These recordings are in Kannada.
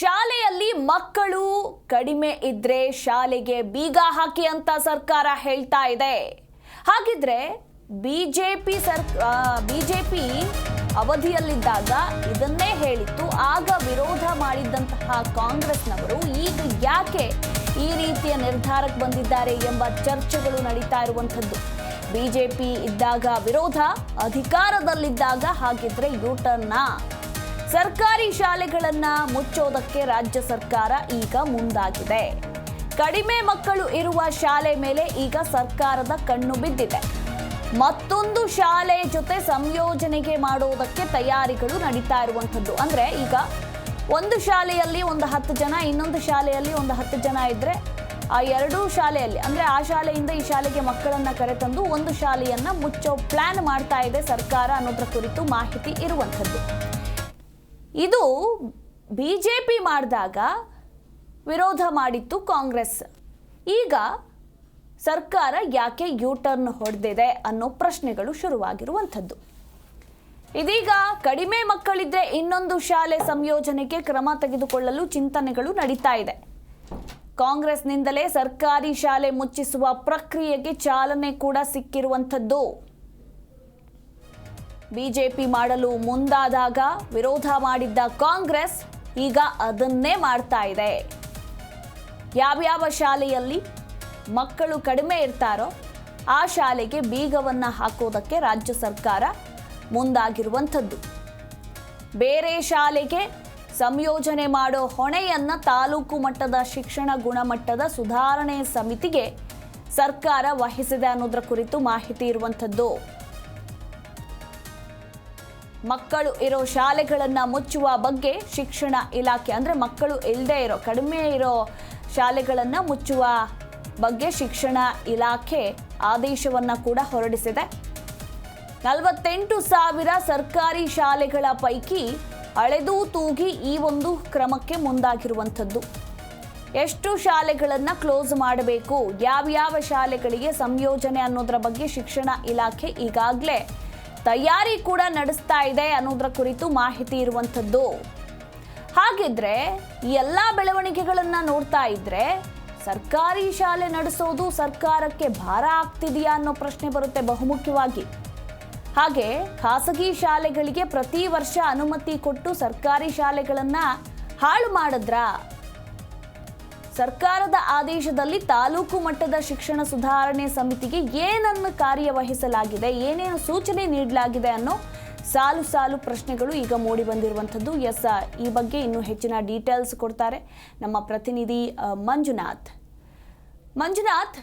ಶಾಲೆಯಲ್ಲಿ ಮಕ್ಕಳು ಕಡಿಮೆ ಇದ್ರೆ ಶಾಲೆಗೆ ಬೀಗ ಹಾಕಿ ಅಂತ ಸರ್ಕಾರ ಹೇಳ್ತಾ ಇದೆ. ಹಾಗಿದ್ರೆ ಬಿಜೆಪಿ ಸರ್ ಬಿಜೆಪಿ ಅವಧಿಯಲ್ಲಿದ್ದಾಗ ಇದನ್ನೇ ಹೇಳಿತ್ತು. ಆಗ ವಿರೋಧ ಮಾಡಿದ್ದಂತಹ ಕಾಂಗ್ರೆಸ್ನವರು ಈಗ ಯಾಕೆ ಈ ರೀತಿಯ ನಿರ್ಧಾರಕ್ಕೆ ಬಂದಿದ್ದಾರೆ ಎಂಬ ಚರ್ಚೆಗಳು ನಡೀತಾ ಇರುವಂಥದ್ದು. ಬಿಜೆಪಿ ಇದ್ದಾಗ ವಿರೋಧ, ಅಧಿಕಾರದಲ್ಲಿದ್ದಾಗ ಹಾಗಿದ್ರೆ ಯೂಟರ್ನ ಸರ್ಕಾರಿ ಶಾಲೆಗಳನ್ನ ಮುಚ್ಚೋದಕ್ಕೆ ರಾಜ್ಯ ಸರ್ಕಾರ ಈಗ ಮುಂದಾಗಿದೆ. ಕಡಿಮೆ ಮಕ್ಕಳು ಇರುವ ಶಾಲೆ ಮೇಲೆ ಈಗ ಸರ್ಕಾರದ ಕಣ್ಣು ಬಿದ್ದಿದೆ. ಮತ್ತೊಂದು ಶಾಲೆ ಜೊತೆ ಸಂಯೋಜನೆಗೆ ಮಾಡೋದಕ್ಕೆ ತಯಾರಿಗಳು ನಡೀತಾ ಇರುವಂಥದ್ದು. ಅಂದ್ರೆ ಈಗ ಒಂದು ಶಾಲೆಯಲ್ಲಿ ಒಂದು ಹತ್ತು ಜನ, ಇನ್ನೊಂದು ಶಾಲೆಯಲ್ಲಿ ಒಂದು ಹತ್ತು ಜನ ಇದ್ರೆ ಆ ಎರಡೂ ಶಾಲೆಯಲ್ಲಿ, ಅಂದ್ರೆ ಆ ಶಾಲೆಯಿಂದ ಈ ಶಾಲೆಗೆ ಮಕ್ಕಳನ್ನ ಕರೆತಂದು ಒಂದು ಶಾಲೆಯನ್ನ ಮುಚ್ಚೋ ಪ್ಲಾನ್ ಮಾಡ್ತಾ ಇದೆ ಸರ್ಕಾರ ಅನ್ನೋದ್ರ ಕುರಿತು ಮಾಹಿತಿ ಇರುವಂಥದ್ದು. ಇದು ಬಿ ಜೆ ಪಿ ಮಾಡಿದಾಗ ವಿರೋಧ ಮಾಡಿತ್ತು ಕಾಂಗ್ರೆಸ್. ಈಗ ಸರ್ಕಾರ ಯಾಕೆ ಯೂ ಟರ್ನ್ ಹೊಡೆದಿದೆ ಅನ್ನೋ ಪ್ರಶ್ನೆಗಳು ಶುರುವಾಗಿರುವಂಥದ್ದು. ಇದೀಗ ಕಡಿಮೆ ಮಕ್ಕಳಿದ್ರೆ ಇನ್ನೊಂದು ಶಾಲೆ ಸಂಯೋಜನೆಗೆ ಕ್ರಮ ತೆಗೆದುಕೊಳ್ಳಲು ಚಿಂತನೆಗಳು ನಡೀತಾ ಇದೆ. ಕಾಂಗ್ರೆಸ್ನಿಂದಲೇ ಸರ್ಕಾರಿ ಶಾಲೆ ಮುಚ್ಚಿಸುವ ಪ್ರಕ್ರಿಯೆಗೆ ಚಾಲನೆ ಕೂಡ ಸಿಕ್ಕಿರುವಂಥದ್ದು. ಬಿಜೆಪಿ ಮಾಡಲು ಮುಂದಾದಾಗ ವಿರೋಧ ಮಾಡಿದ್ದ ಕಾಂಗ್ರೆಸ್ ಈಗ ಅದನ್ನೇ ಮಾಡ್ತಾ ಇದೆ. ಯಾವ್ಯಾವ ಶಾಲೆಯಲ್ಲಿ ಮಕ್ಕಳು ಕಡಿಮೆ ಇರ್ತಾರೋ ಆ ಶಾಲೆಗೆ ಬೀಗವನ್ನು ಹಾಕೋದಕ್ಕೆ ರಾಜ್ಯ ಸರ್ಕಾರ ಮುಂದಾಗಿರುವಂಥದ್ದು. ಬೇರೆ ಶಾಲೆಗೆ ಸಂಯೋಜನೆ ಮಾಡೋ ಹೊಣೆಯನ್ನ ತಾಲೂಕು ಮಟ್ಟದ ಶಿಕ್ಷಣ ಗುಣಮಟ್ಟದ ಸುಧಾರಣೆ ಸಮಿತಿಗೆ ಸರ್ಕಾರ ವಹಿಸಿದೆ ಅನ್ನೋದ್ರ ಕುರಿತು ಮಾಹಿತಿ ಇರುವಂಥದ್ದು. ಮಕ್ಕಳು ಇರೋ ಶಾಲೆಗಳನ್ನ ಮುಚ್ಚುವ ಬಗ್ಗೆ ಶಿಕ್ಷಣ ಇಲಾಖೆ, ಅಂದ್ರೆ ಮಕ್ಕಳು ಇಲ್ಲದೆ ಇರೋ, ಕಡಿಮೆ ಇರೋ ಶಾಲೆಗಳನ್ನ ಮುಚ್ಚುವ ಬಗ್ಗೆ ಶಿಕ್ಷಣ ಇಲಾಖೆ ಆದೇಶವನ್ನ ಕೂಡ ಹೊರಡಿಸಿದೆ. ನಲವತ್ತೆಂಟು ಸಾವಿರ ಸರ್ಕಾರಿ ಶಾಲೆಗಳ ಪೈಕಿ ಅಳೆದು ತೂಗಿ ಈ ಒಂದು ಕ್ರಮಕ್ಕೆ ಮುಂದಾಗಿರುವಂಥದ್ದು. ಎಷ್ಟು ಶಾಲೆಗಳನ್ನು ಕ್ಲೋಸ್ ಮಾಡಬೇಕು, ಯಾವ್ಯಾವ ಶಾಲೆಗಳಿಗೆ ಸಂಯೋಜನೆ ಅನ್ನೋದರ ಬಗ್ಗೆ ಶಿಕ್ಷಣ ಇಲಾಖೆ ಈಗಾಗಲೇ ತಯಾರಿ ಕೂಡ ನಡೆಸ್ತಾ ಇದೆ ಅನ್ನೋದ್ರ ಕುರಿತು ಮಾಹಿತಿ ಇರುವಂಥದ್ದು. ಹಾಗಿದ್ರೆ ಎಲ್ಲ ಬೆಳವಣಿಗೆಗಳನ್ನ ನೋಡ್ತಾ ಇದ್ರೆ ಸರ್ಕಾರಿ ಶಾಲೆ ನಡೆಸೋದು ಸರ್ಕಾರಕ್ಕೆ ಭಾರ ಆಗ್ತಿದೆಯಾ ಅನ್ನೋ ಪ್ರಶ್ನೆ ಬರುತ್ತೆ ಬಹುಮುಖ್ಯವಾಗಿ. ಹಾಗೆ ಖಾಸಗಿ ಶಾಲೆಗಳಿಗೆ ಪ್ರತಿ ವರ್ಷ ಅನುಮತಿ ಕೊಟ್ಟು ಸರ್ಕಾರಿ ಶಾಲೆಗಳನ್ನ ಹಾಳು ಮಾಡಿದ್ರಾ? ಸರ್ಕಾರದ ಆದೇಶದಲ್ಲಿ ತಾಲೂಕು ಮಟ್ಟದ ಶಿಕ್ಷಣ ಸುಧಾರಣೆ ಸಮಿತಿಗೆ ಏನನ್ನು ಕಾರ್ಯವಹಿಸಲಾಗಿದೆ, ಏನೇನು ಸೂಚನೆ ನೀಡಲಾಗಿದೆ ಅನ್ನೋ ಸಾಲು ಸಾಲು ಪ್ರಶ್ನೆಗಳು ಈಗ ಮೂಡಿ ಬಂದಿರುವಂಥದ್ದು. ಎಸ್ ಈ ಬಗ್ಗೆ ಇನ್ನೂ ಹೆಚ್ಚಿನ ಡೀಟೇಲ್ಸ್ ಕೊಡ್ತಾರೆ ನಮ್ಮ ಪ್ರತಿನಿಧಿ ಮಂಜುನಾಥ್. ಮಂಜುನಾಥ್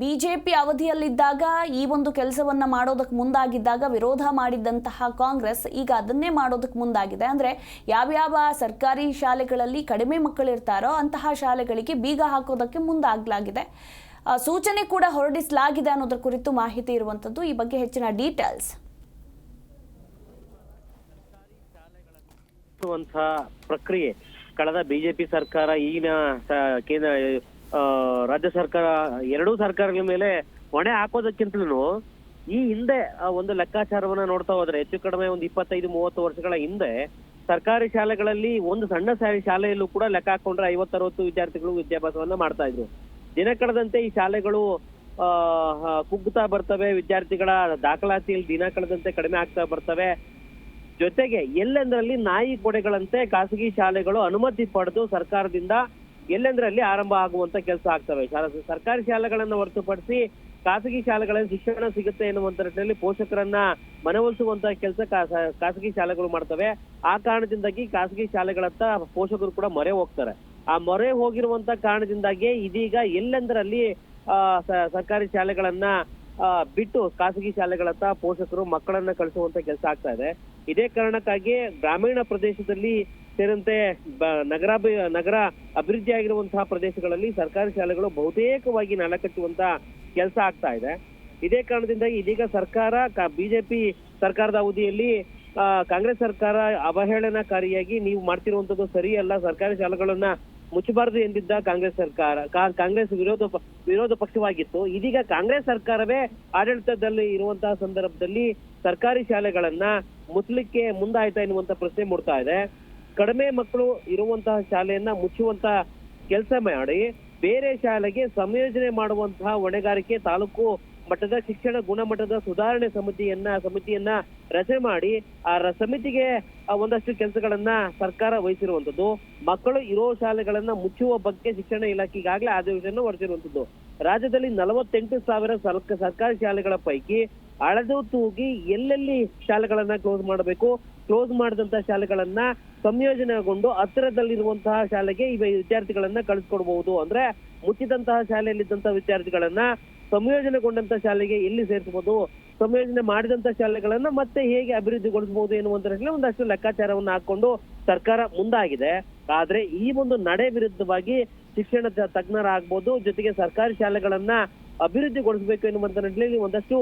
ಬಿಜೆಪಿ ಅವಧಿಯಲ್ಲಿದ್ದಾಗ ಈ ಒಂದು ಕೆಲಸವನ್ನ ಮಾಡೋದಕ್ಕೆ ಮುಂದಾಗಿದ್ದಾಗ ವಿರೋಧ ಮಾಡಿದ್ದಂತಹ ಕಾಂಗ್ರೆಸ್ ಈಗ ಅದನ್ನೇ ಮಾಡೋದಕ್ಕೆ ಮುಂದಾಗಿದೆ. ಅಂದ್ರೆ ಯಾವ್ಯಾವ ಸರ್ಕಾರಿ ಶಾಲೆಗಳಲ್ಲಿ ಕಡಿಮೆ ಮಕ್ಕಳಿರ್ತಾರೋ ಅಂತಹ ಶಾಲೆಗಳಿಗೆ ಬೀಗ ಹಾಕೋದಕ್ಕೆ ಮುಂದಾಗಲಾಗಿದೆ. ಸೂಚನೆ ಕೂಡ ಹೊರಡಿಸಲಾಗಿದೆ ಅನ್ನೋದ್ರ ಕುರಿತು ಮಾಹಿತಿ ಇರುವಂತದ್ದು. ಈ ಬಗ್ಗೆ ಹೆಚ್ಚಿನ ಡೀಟೇಲ್ಸ್. ಪ್ರಕ್ರಿಯೆ ಕಳೆದ ಬಿಜೆಪಿ ಸರ್ಕಾರ ಈಗಿನ ಕೇಂದ್ರ ರಾಜ್ಯ ಸರ್ಕಾರ, ಎರಡೂ ಸರ್ಕಾರಗಳ ಮೇಲೆ ಹೊಣೆ ಹಾಕೋದಕ್ಕಿಂತಲೂ ಈ ಹಿಂದೆ ಒಂದು ಲೆಕ್ಕಾಚಾರವನ್ನ ನೋಡ್ತಾ ಹೋದ್ರೆ ಹೆಚ್ಚು ಕಡಿಮೆ ಒಂದು ಇಪ್ಪತ್ತೈದು, ಮೂವತ್ತು ವರ್ಷಗಳ ಹಿಂದೆ ಸರ್ಕಾರಿ ಶಾಲೆಗಳಲ್ಲಿ ಒಂದು ಸಣ್ಣ ಶಾಲೆಯಲ್ಲೂ ಕೂಡ ಲೆಕ್ಕ ಹಾಕೊಂಡ್ರೆ ಐವತ್ತರವತ್ತು ವಿದ್ಯಾರ್ಥಿಗಳು ವಿದ್ಯಾಭ್ಯಾಸವನ್ನ ಮಾಡ್ತಾ ಇದ್ರು. ದಿನ ಕಳೆದಂತೆ ಈ ಶಾಲೆಗಳು ಕುಗ್ಗುತ್ತಾ ಬರ್ತವೆ, ವಿದ್ಯಾರ್ಥಿಗಳ ದಾಖಲಾತಿಯಲ್ಲಿ ದಿನ ಕಳೆದಂತೆ ಕಡಿಮೆ ಆಗ್ತಾ ಬರ್ತವೆ. ಜೊತೆಗೆ ಎಲ್ಲೆಂದರಲ್ಲಿ ನಾಯಿ ಕೊಡೆಗಳಂತೆ ಖಾಸಗಿ ಶಾಲೆಗಳು ಅನುಮತಿ ಪಡೆದು ಸರ್ಕಾರದಿಂದ ಎಲ್ಲೆಂದರಲ್ಲಿ ಆರಂಭ ಆಗುವಂತ ಕೆಲಸ ಆಗ್ತವೆ. ಶಾಲಾ ಸರ್ಕಾರಿ ಶಾಲೆಗಳನ್ನ ಹೊರತುಪಡಿಸಿ ಖಾಸಗಿ ಶಾಲೆಗಳಲ್ಲಿ ಶಿಕ್ಷಣ ಸಿಗುತ್ತೆ ಎನ್ನುವಂತ ನಿಟ್ಟಿನಲ್ಲಿ ಪೋಷಕರನ್ನ ಮನವೊಲಿಸುವಂತ ಕೆಲಸ ಖಾಸಗಿ ಶಾಲೆಗಳು ಮಾಡ್ತವೆ. ಆ ಕಾರಣದಿಂದಾಗಿ ಖಾಸಗಿ ಶಾಲೆಗಳತ್ತ ಪೋಷಕರು ಕೂಡ ಮೊರೆ ಹೋಗ್ತಾರೆ. ಆ ಮೊರೆ ಹೋಗಿರುವಂತ ಕಾರಣದಿಂದಾಗಿ ಇದೀಗ ಎಲ್ಲೆಂದರಲ್ಲಿ, ಆ ಸರ್ಕಾರಿ ಶಾಲೆಗಳನ್ನ ಬಿಟ್ಟು ಖಾಸಗಿ ಶಾಲೆಗಳತ್ತ ಪೋಷಕರು ಮಕ್ಕಳನ್ನ ಕಳಿಸುವಂತ ಕೆಲಸ ಆಗ್ತಾ ಇದೆ. ಇದೇ ಕಾರಣಕ್ಕಾಗಿ ಗ್ರಾಮೀಣ ಪ್ರದೇಶದಲ್ಲಿ ಸೇರಿದಂತೆ ನಗರ ನಗರ ಅಭಿವೃದ್ಧಿ ಆಗಿರುವಂತಹ ಪ್ರದೇಶಗಳಲ್ಲಿ ಸರ್ಕಾರಿ ಶಾಲೆಗಳು ಬಹುತೇಕವಾಗಿ ನೆಲ ಕಟ್ಟುವಂತ ಕೆಲಸ ಆಗ್ತಾ ಇದೆ. ಇದೇ ಕಾರಣದಿಂದಾಗಿ ಇದೀಗ ಸರ್ಕಾರ ಬಿಜೆಪಿ ಸರ್ಕಾರದ ಅವಧಿಯಲ್ಲಿ ಕಾಂಗ್ರೆಸ್ ಸರ್ಕಾರ ಅವಹೇಳನಕಾರಿಯಾಗಿ ನೀವು ಮಾಡ್ತಿರುವಂತದ್ದು ಸರಿಯಲ್ಲ, ಸರ್ಕಾರಿ ಶಾಲೆಗಳನ್ನ ಮುಚ್ಚಬಾರದು ಎಂದಿದ್ದ ಕಾಂಗ್ರೆಸ್ ಸರ್ಕಾರ ಕಾಂಗ್ರೆಸ್ ವಿರೋಧ ವಿರೋಧ ಪಕ್ಷವಾಗಿತ್ತು. ಇದೀಗ ಕಾಂಗ್ರೆಸ್ ಸರ್ಕಾರವೇ ಆಡಳಿತದಲ್ಲಿ ಇರುವಂತಹ ಸಂದರ್ಭದಲ್ಲಿ ಸರ್ಕಾರಿ ಶಾಲೆಗಳನ್ನ ಮುಚ್ಚಲಿಕ್ಕೆ ಮುಂದಾಯ್ತಾ ಎನ್ನುವಂತ ಪ್ರಶ್ನೆ ಮೂಡ್ತಾ ಇದೆ. ಕಡಿಮೆ ಮಕ್ಕಳು ಇರುವಂತಹ ಶಾಲೆಯನ್ನ ಮುಚ್ಚುವಂತಹ ಕೆಲಸ ಮಾಡಿ ಬೇರೆ ಶಾಲೆಗೆ ಸಂಯೋಜನೆ ಮಾಡುವಂತಹ ಹೊಣೆಗಾರಿಕೆ ತಾಲೂಕು ಮಟ್ಟದ ಶಿಕ್ಷಣ ಗುಣಮಟ್ಟದ ಸುಧಾರಣೆ ಸಮಿತಿಯನ್ನ ಸಮಿತಿಯನ್ನ ರಚನೆ ಮಾಡಿ ಆ ಸಮಿತಿಗೆ ಒಂದಷ್ಟು ಕೆಲಸಗಳನ್ನ ಸರ್ಕಾರ ವಹಿಸಿರುವಂತದ್ದು. ಮಕ್ಕಳು ಇರೋ ಶಾಲೆಗಳನ್ನ ಮುಚ್ಚುವ ಬಗ್ಗೆ ಶಿಕ್ಷಣ ಇಲಾಖೆ ಈಗಾಗಲೇ ಆದೇಶವನ್ನು ಹೊರಟಿರುವಂತದ್ದು ರಾಜ್ಯದಲ್ಲಿ ನಲವತ್ತೆಂಟು ಸಾವಿರ ಸರ್ಕ- ಸರ್ಕಾರಿ ಶಾಲೆಗಳ ಪೈಕಿ ಅಳೆದು ತೂಗಿ ಎಲ್ಲೆಲ್ಲಿ ಶಾಲೆಗಳನ್ನ ಕ್ಲೋಸ್ ಮಾಡಬೇಕು? ಕ್ಲೋಸ್ ಮಾಡಿದಂತಹ ಶಾಲೆಗಳನ್ನ ಸಂಯೋಜನೆಗೊಂಡು ಹತ್ತಿರದಲ್ಲಿರುವಂತಹ ಶಾಲೆಗೆ ಈ ವಿದ್ಯಾರ್ಥಿಗಳನ್ನ ಕಳಿಸ್ಕೊಡ್ಬಹುದು ಅಂದ್ರೆ ಮುಚ್ಚಿದಂತಹ ಶಾಲೆಯಲ್ಲಿದ್ದಂತಹ ವಿದ್ಯಾರ್ಥಿಗಳನ್ನ ಸಂಯೋಜನೆಗೊಂಡಂತ ಶಾಲೆಗೆ ಎಲ್ಲಿ ಸೇರಿಸಬಹುದು ಸಂಯೋಜನೆ ಮಾಡಿದಂತ ಶಾಲೆಗಳನ್ನ ಮತ್ತೆ ಹೇಗೆ ಅಭಿವೃದ್ಧಿಗೊಳಿಸಬಹುದು ಎನ್ನುವಂತರ ಒಂದಷ್ಟು ಲೆಕ್ಕಾಚಾರವನ್ನು ಹಾಕೊಂಡು ಸರ್ಕಾರ ಮುಂದಾಗಿದೆ. ಆದ್ರೆ ಈ ಒಂದು ನಡೆ ವಿರುದ್ಧವಾಗಿ ಶಿಕ್ಷಣ ತಜ್ಞರಾಗ್ಬೋದು, ಜೊತೆಗೆ ಸರ್ಕಾರಿ ಶಾಲೆಗಳನ್ನ ಅಭಿವೃದ್ಧಿಗೊಳಿಸಬೇಕು ಎನ್ನುವಂತ ನಿಟ್ಟಿನಲ್ಲಿ ಒಂದಷ್ಟು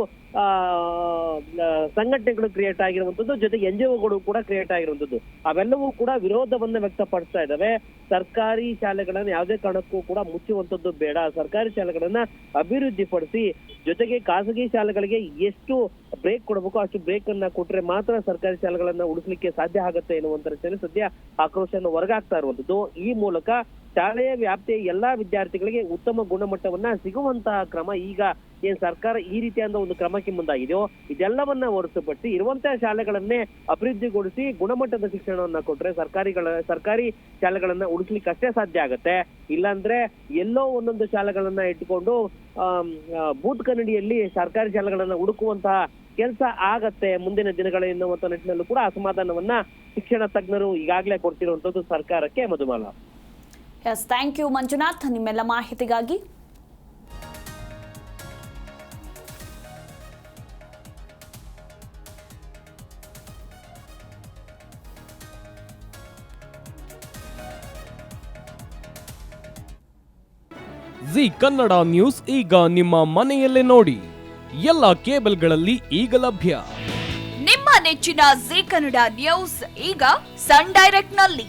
ಸಂಘಟನೆಗಳು ಕ್ರಿಯೇಟ್ ಆಗಿರುವಂತದ್ದು ಜೊತೆಗೆ ಎನ್ ಜಿ ಒಗಳು ಕೂಡ ಕ್ರಿಯೇಟ್ ಆಗಿರುವಂತದ್ದು ಅವೆಲ್ಲವೂ ಕೂಡ ವಿರೋಧವನ್ನ ವ್ಯಕ್ತಪಡಿಸ್ತಾ ಇದ್ದಾವೆ. ಸರ್ಕಾರಿ ಶಾಲೆಗಳನ್ನ ಯಾವುದೇ ಕಾರಣಕ್ಕೂ ಕೂಡ ಮುಚ್ಚುವಂತದ್ದು ಬೇಡ. ಸರ್ಕಾರಿ ಶಾಲೆಗಳನ್ನ ಅಭಿವೃದ್ಧಿಪಡಿಸಿ, ಜೊತೆಗೆ ಖಾಸಗಿ ಶಾಲೆಗಳಿಗೆ ಎಷ್ಟು ಬ್ರೇಕ್ ಕೊಡಬೇಕು ಅಷ್ಟು ಬ್ರೇಕ್ ಅನ್ನ ಕೊಟ್ರೆ ಮಾತ್ರ ಸರ್ಕಾರಿ ಶಾಲೆಗಳನ್ನ ಉಳಿಸ್ಲಿಕ್ಕೆ ಸಾಧ್ಯ ಆಗುತ್ತೆ ಎನ್ನುವಂತ ಸದ್ಯ ಆಕ್ರೋಶವನ್ನು ಹೊರಗಾಗ್ತಾ ಇರುವಂತದ್ದು ಈ ಮೂಲಕ ಶಾಲೆಯ ವ್ಯಾಪ್ತಿಯ ಎಲ್ಲಾ ವಿದ್ಯಾರ್ಥಿಗಳಿಗೆ ಉತ್ತಮ ಗುಣಮಟ್ಟವನ್ನ ಸಿಗುವಂತಹ ಕ್ರಮ ಈಗ ಏನ್ ಸರ್ಕಾರ ಈ ರೀತಿಯಾದ ಒಂದು ಕ್ರಮಕ್ಕೆ ಮುಂದಾಗಿದೆಯೋ ಇದೆಲ್ಲವನ್ನ ಹೊರತುಪಡಿಸಿ ಇರುವಂತಹ ಶಾಲೆಗಳನ್ನೇ ಅಭಿವೃದ್ಧಿಗೊಳಿಸಿ ಗುಣಮಟ್ಟದ ಶಿಕ್ಷಣವನ್ನ ಕೊಟ್ರೆ ಸರ್ಕಾರಿಗಳ ಸರ್ಕಾರಿ ಶಾಲೆಗಳನ್ನ ಉಳಿಸ್ಲಿಕ್ಕೆ ಅಷ್ಟೇ ಸಾಧ್ಯ ಆಗತ್ತೆ. ಇಲ್ಲಾಂದ್ರೆ ಎಲ್ಲೋ ಒಂದೊಂದು ಶಾಲೆಗಳನ್ನ ಇಟ್ಕೊಂಡು ಬೂತ್ ಕನ್ನಡಿಯಲ್ಲಿ ಸರ್ಕಾರಿ ಶಾಲೆಗಳನ್ನ ಹುಡುಕುವಂತಹ ಕೆಲಸ ಆಗತ್ತೆ ಮುಂದಿನ ದಿನಗಳ ಎನ್ನುವಂತ ನಿಟ್ಟಿನಲ್ಲೂ ಕೂಡ ಅಸಮಾಧಾನವನ್ನ ಶಿಕ್ಷಣ ತಜ್ಞರು ಈಗಾಗಲೇ ಕೊಡ್ತಿರುವಂತದ್ದು ಸರ್ಕಾರಕ್ಕೆ Madhumala. Yes thank you Manjunath ನಿಮ್ಮೆಲ್ಲ ಮಾಹಿತಿಗಾಗಿ. ಜಿ ಕನ್ನಡ ನ್ಯೂಸ್ ಈಗ ನಿಮ್ಮ ಮನೆಯಲ್ಲೇ ನೋಡಿ. ಎಲ್ಲ ಕೇಬಲ್ಗಳಲ್ಲಿ ಈಗ ಲಭ್ಯ. ನಿಮ್ಮ ನೆಚ್ಚಿನ ಜಿ ಕನ್ನಡ ನ್ಯೂಸ್ ಈಗ Sun ಡೈರೆಕ್ಟ್ನಲ್ಲಿ.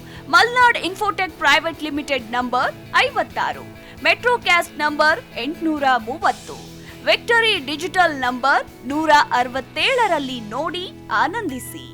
Malnad infotech private limited number ಐವತ್ತಾರು. ಮೆಟ್ರೋ ಕ್ಯಾಸ್ಟ್ ನಂಬರ್ ಎಂಟುನೂರ ಮೂವತ್ತು. ವಿಕ್ಟರಿ ಡಿಜಿಟಲ್ ನಂಬರ್ ನೂರ ಅರವತ್ತೇಳರಲ್ಲಿ ನೋಡಿ ಆನಂದಿಸಿ.